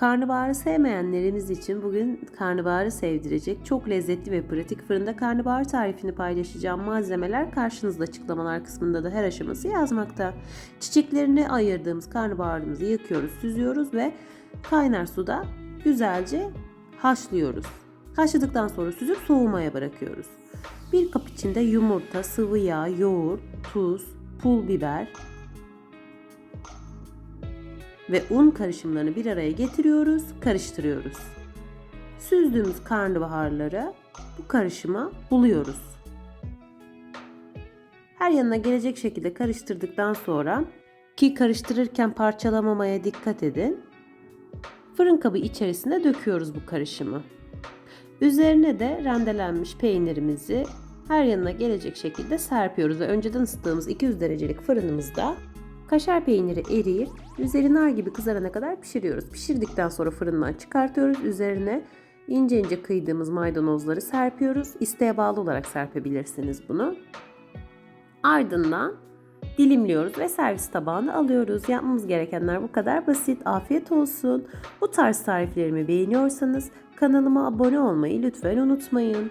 Karnabaharı sevmeyenlerimiz için bugün karnabaharı sevdirecek çok lezzetli ve pratik fırında karnabahar tarifini paylaşacağım. Malzemeler karşınızda açıklamalar kısmında da her aşaması yazmakta. Çiçeklerini ayırdığımız karnabaharımızı yıkıyoruz, süzüyoruz ve kaynar suda güzelce haşlıyoruz. Haşladıktan sonra süzüp soğumaya bırakıyoruz. Bir kap içinde yumurta, sıvı yağ, yoğurt, tuz, pul biber, ve un karışımlarını bir araya getiriyoruz, karıştırıyoruz. Süzdüğümüz karnabaharları bu karışıma buluyoruz. Her yanına gelecek şekilde karıştırdıktan sonra ki karıştırırken parçalamamaya dikkat edin. Fırın kabı içerisine döküyoruz bu karışımı. Üzerine de rendelenmiş peynirimizi her yanına gelecek şekilde serpiyoruz ve önceden ısıttığımız 200 derecelik fırınımızda Kaşar peyniri eriyip üzeri nar gibi kızarana kadar pişiriyoruz. Pişirdikten sonra fırından çıkartıyoruz. Üzerine ince ince kıydığımız maydanozları serpiyoruz. İsteğe bağlı olarak serpebilirsiniz bunu. Ardından dilimliyoruz ve servis tabağına alıyoruz. Yapmamız gerekenler bu kadar basit. Afiyet olsun. Bu tarz tariflerimi beğeniyorsanız kanalıma abone olmayı lütfen unutmayın.